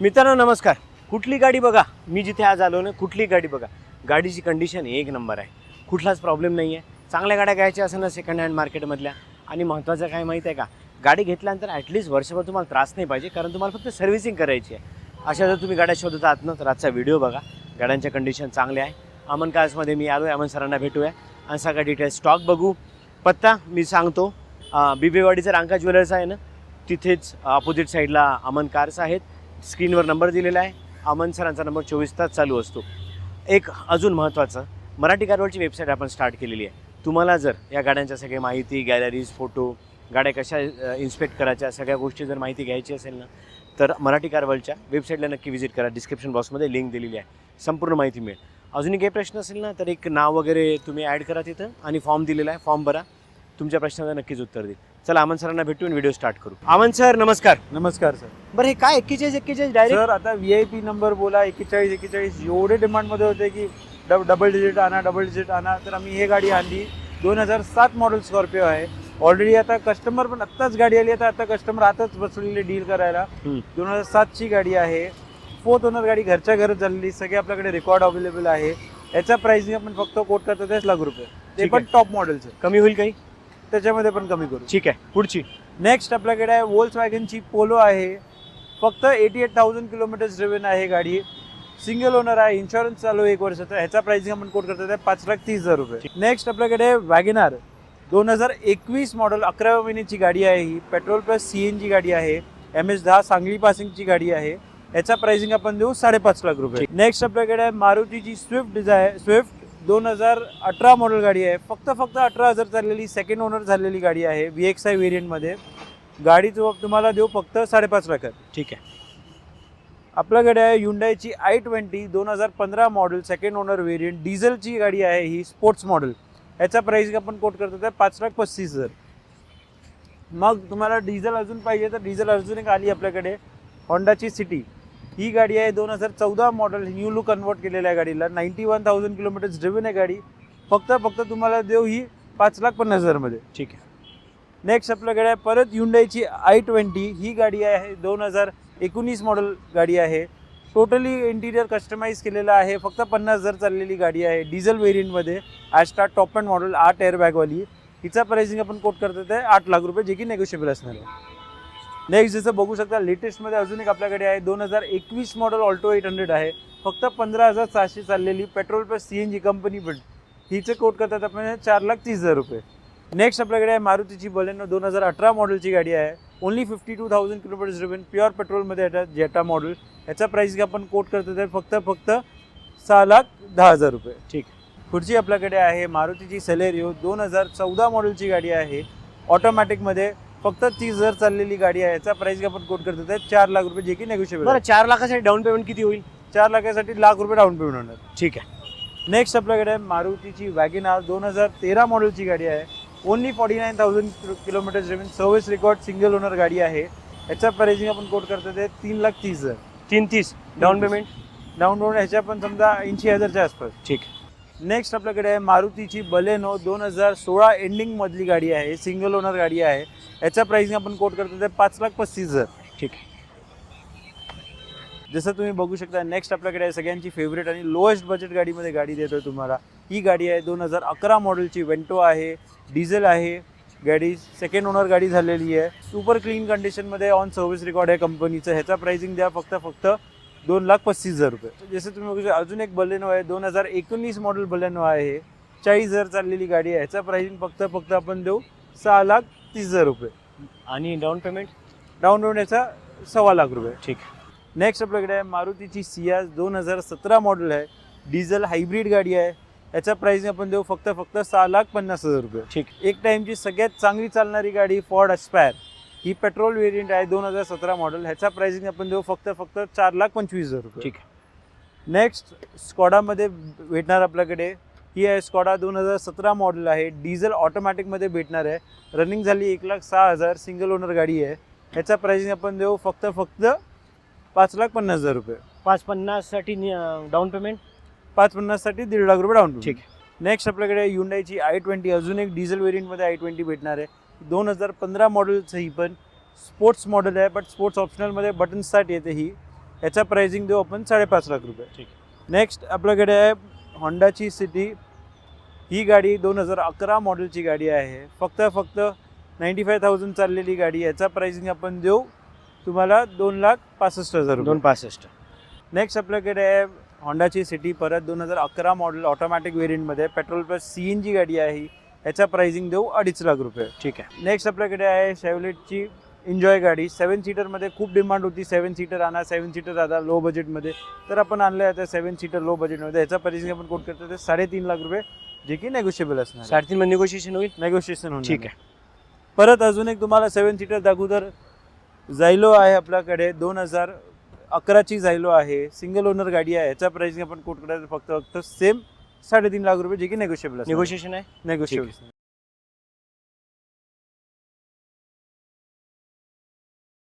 मित्रांनो नमस्कार. कुठली गाडी बघा? मी जिथे आज आलो ना कुठली गाडी बघा? गाडीची कंडिशन एक नंबर आहे. कुठलाच प्रॉब्लेम नाही आहे चांगल्या गाड्या घ्यायच्या असेल ना सेकंड हँड मार्केटमधल्या आणि महत्त्वाचं काय माहीत आहे का? गाडी घेतल्यानंतर ॲटलिस्ट वर्षभर तुम्हाला त्रास नाही पाहिजे कारण तुम्हाला फक्त सर्व्हिसिंग करायची आहे. अशा जर तुम्ही गाड्या शोधत आहात ना तर आजचा व्हिडिओ बघा. गाड्यांच्या कंडिशन चांगले आहे. अमन कार्समध्ये मी आलो आहे अमन सरांना भेटूया. आणि सगळा डिटेल्स स्टॉक बघू. पत्ता मी सांगतो. बिबेवाडीचा रांका ज्वेलर्स आहे ना तिथेच अपोजिट साईडला अमन कार्स आहेत. स्क्रीनवर नंबर दिलेला आहे. अमन सरांचा नंबर चोवीस तास चालू असतो. एक अजून महत्त्वाचं मराठी कारवरची वेबसाईट आपण स्टार्ट केलेली आहे. तुम्हाला जर या गाड्यांच्या सगळ्या माहिती गॅलरीज फोटो गाड्या कशा इन्स्पेक्ट करायच्या सगळ्या गोष्टी जर माहिती घ्यायची असेल ना तर मराठी कारवलच्या वेबसाईटला नक्की व्हिजिट करा. डिस्क्रिप्शन बॉक्समध्ये लिंक दिलेली आहे. संपूर्ण माहिती मिळेल. अजूनही काही प्रश्न असेल ना तर एक नाव वगैरे तुम्ही ॲड करा तिथं आणि फॉर्म दिलेला आहे. फॉर्म भरा. तुमच्या प्रश्नाचं नक्कीच उत्तर देईल. चला अमन सरांना भेटून व्हिडिओ स्टार्ट करू. अमन सर नमस्कार. नमस्कार सर. बरं हे काय एक्केचाळीस एक्केचाळीस डायरेक्ट सर आता व्ही आय पी नंबर बोला एक्केचाळीस एक्केचाळीस एवढे डिमांडमध्ये होते की डब डबल डिजिट आणा डबल डिजिट आणा. तर आम्ही हे गाडी आणली. दोन हजार सात मॉडेल स्कॉर्पिओ आहे. ऑलरेडी आता कस्टमर पण आत्ताच गाडी आली. आता आता कस्टमर आताच बसलेले डील करायला. हम्म. दोन हजार सातची गाडी आहे. फोर्थ ओनर गाडी घरच्या घरच झालेली. सगळे आपल्याकडे रेकॉर्ड अवेलेबल आहे. याचा प्राइसिंग आपण फक्त कोट करतो तेच लाख रुपये. ते ठीक पण टॉप मॉडेलचं कमी होईल काही? त्याच्यामध्ये पण कमी करू. ठीक आहे. पुढची. नेक्स्ट आपल्याकडे आहे वोल्स वॅगनची पोलो आहे. फक्त eighty eight thousand kilometres driven आहे गाडी. सिंगल ओनर आहे इन्शुरन्स चालू आहे एक वर्षाचा. ह्याचा प्राइसिंग आपण कोट करतो पाच लाख तीस हजार रुपये. नेक्स्ट आपल्याकडे वॅगनार दोन हजार एकवीस मॉडेल अकराव्या महिन्याची गाडी आहे ही. Petrol plus C N G गाडी आहे. एम एच दहा सांगली पासिंगची गाडी आहे. याचा प्राइसिंग आपण देऊ साडेपाच लाख रुपये. नेक्स्ट आपल्याकडे आहे मारुतीची स्विफ्ट डिझायर स्विफ्ट दोन हजार अठरा मॉडेल गाडी आहे. फक्त फक्त अठरा हजार चाललेली सेकंड ओनर झालेली गाडी आहे व्ही एक्स आय व्हेरियंटमध्ये गाडी तु- तुम्हाला देऊ फक्त साडेपाच लाखात. ठीक आहे. आपल्याकडे आहे युंडायची आय ट्वेंटी दोन हजार पंधरा मॉडेल सेकंड ओनर व्हेरियंट डिझेलची गाडी आहे ही स्पोर्ट्स मॉडेल याचा प्राइस आपण कोट करतो ते पाच लाख पस्तीस हजार. मग तुम्हाला डिझेल अजून पाहिजे तर डिझेल अजून एक आली आपल्याकडे होंडाची सिटी ही गाडी आहे दोन हजार चौदा मॉडेल न्यू लुक कन्वर्ट केलेल्या आहे गाडीला. Ninety one thousand kilometres driven आहे गाडी. फक्त फक्त तुम्हाला देऊ ही पाच लाख पन्नास हजारमध्ये. ठीक आहे. नेक्स्ट आपल्याकडे आहे परत युंडाईची आय ट्वेंटी ही गाडी आहे दोन हजार एकोणीस मॉडेल गाडी आहे. टोटली इंटिरियर कस्टमाइज केलेलं आहे. फक्त पन्नास हजार चाललेली गाडी आहे डिझेल व्हेरियंटमध्ये ॲस्टा टॉप अँड मॉडेल आठ एअरबॅगवाली हिचा प्राइसिंग आपण कोट करतो ते आठ लाख रुपये जे की नेगोशिएबल असणार आहे. नेक्स्ट जसं बघू शकता लेटेस्टमध्ये अजून एक आपल्याकडे आहे. दोन हजार एकवीस मॉडेल ऑल्टो एट हंड्रेड आहे. फक्त पंधरा हजार सहाशे चाललेली petrol plus C N G company पण हिचे कोट करतात आपण चार लाख तीस हजार रुपये. नेक्स्ट आपल्याकडे आहे मारुतीची बलेनो दोन हजार अठरा मॉडेलची गाडी आहे. Only fifty two thousand kilometres driven pure पेट्रोलमध्ये येतात जेटा मॉडेल याचा प्राइस आपण कोट करतो ते फक्त फक्त सहा लाख दहा हजार रुपये. ठीक. पुढची आपल्याकडे आहे मारुतीची सेलेरिओ दोन हजार चौदा मॉडेलची गाडी आहे. ऑटोमॅटिकमध्ये फक्त तीस हजार चाललेली गाडी आहे. याचा प्राइस आपण कोट करतो चार लाख रुपये जे की नेगोशिएबल बरं चार लाखासाठी डाऊन पेमेंट किती होईल? चार लाखासाठी लाख रुपये डाऊन पेमेंट होणार. ठीक आहे. नेक्स्ट आपल्याकडे मारुतीची वॅगिनार दोन हजार तेरा मॉडेलची गाडी आहे. Only forty nine thousand kilometre driven service record single owner गाडी आहे. याचा प्राइसिंग आपण कोट करतो ते तीन लाख तीस हजार. तीन तीस. डाऊन पेमेंट डाऊन पेमेंट ह्याच्या पण समजा ऐंशी हजारच्या आसपास. ठीक. नेक्स्ट आपल्याकडे आहे मारुतीची बलेनो दोन हजार सोळा एंडिंगमधली गाडी आहे सिंगल ओनर गाडी आहे. याचा प्राइसिंग आपण कोट करतो ते पाच लाख पस्तीस हजार. ठीक आहे. जसं तुम्ही बघू शकता नेक्स्ट आपल्याकडे आहे सगळ्यांची फेवरेट आणि लोएस्ट बजेट गाडीमध्ये गाडी देतोय तुम्हाला. ही गाडी आहे दोन हजार अकरा मॉडेलची वेंटो आहे डिझेल आहे. गाडी सेकंड ओनर गाडी झालेली आहे. सुपर क्लीन कंडिशनमध्ये ऑन सर्व्हिस रेकॉर्ड आहे कंपनीचं ह्याचा प्राइसिंग द्या फक्त फक्त दोन लाख पस्तीस हजार रुपये. जसं तुम्ही बघू शकता अजून एक बलेनो आहे. दोन हजार एकोणीस मॉडेल बलेनो आहे. चाळीस हजार चाललेली गाडी आहे. ह्याचा प्राइसिंग फक्त फक्त आपण देऊ सहा लाख तीस हजार रुपये. आणि डाऊन पेमेंट डाऊन पेमेंट याचा सव्वा लाख रुपये. ठीक. नेक्स्ट आपल्याकडे आहे मारुतीची सियाज दोन हजार सतरा मॉडेल आहे. डिझेल हायब्रिड गाडी आहे. याचा प्राइस आपण देऊ फक्त फक्त सहा लाख पन्नास हजार रुपये. ठीक. एक टाइमची सगळ्यात चांगली चालणारी गाडी फॉर्ड अस्पायर ही पेट्रोल व्हेरियंट आहे दोन हजार सतरा मॉडेल. ह्याचा प्राइसिंग आपण देऊ फक्त फक्त चार लाख पंचवीस हजार रुपये. ठीक नेक्स्ट स्कॉडामध्ये भेटणार आपल्याकडे. ही आहे स्कॉडा दोन हजार सतरा मॉडेल आहे. डिझेल ऑटोमॅटिकमध्ये भेटणार आहे. रनिंग झाली एक लाख सहा हजार. सिंगल ओनर गाडी आहे. ह्याचा प्राइसिंग आपण देऊ फक्त फक्त पाच लाख पन्नास हजार रुपये. पाच पन्नाससाठी डाऊन पेमेंट पाच पन्नाससाठी दीड लाख रुपये डाऊन ठीक नेक्स्ट आपल्याकडे युंडाईची आय ट्वेंटी अजून एक डिझेल व्हेरियंटमध्ये आय ट्वेंटी भेटणार आहे. दोन हजार पंधरा मॉडेलचं ही पण स्पोर्ट्स मॉडेल आहे बट स्पोर्ट्स ऑप्शनलमध्ये बटन स्टार्ट येते ही. याचा प्राइसिंग देऊ आपण साडेपाच लाख रुपये. ठीक नेक्स्ट आपल्याकडे आहे होंडाची सिटी ही गाडी दोन हजार अकरा मॉडेलची गाडी आहे. फक्त फक्त नाईंटी फाय थाउजंड चाललेली गाडी. याचा प्राइसिंग आपण देऊ तुम्हाला दोन लाख पासष्ट हजार दोन पासष्ट. नेक्स्ट आपल्याकडे आहे होंडाची सिटी परत दोन हजार अकरा model automatic व्हेरियंटमध्ये petrol plus C N G गाडी आहे ही. याचा प्राइसिंग देऊ अडीच लाख रुपये. ठीक आहे. नेक्स्ट आपल्याकडे आहे शेवलेटची एन्जॉय गाडी. सेवन सीटरमध्ये खूप डिमांड होती. सेवन सीटर आणा सेवन सीटर आता लो बजेटमध्ये तर आपण आणलं आहे आता सेवन सीटर लो बजेटमध्ये याचा प्राइसिंग आपण कोट करतो ते साडेतीन लाख रुपये जे की नेगोशिएबल असणार साडेतीन मध्ये निगोशिएशन होईल? नेगोशिएशन होणार ठीक आहे. परत अजून एक तुम्हाला सेवन सीटर दाखवू तर झायलो आहे आपल्याकडे. दोन हजार अकराची झायलो आहे. सिंगल ओनर गाडी आहे. याचा प्राइसिंग आपण कोट करायचं फक्त फक्त सेम साडेतीन लाख रुपये जे की नेगोशिएबल निगोशिएशन आहे? नेगोशिएबल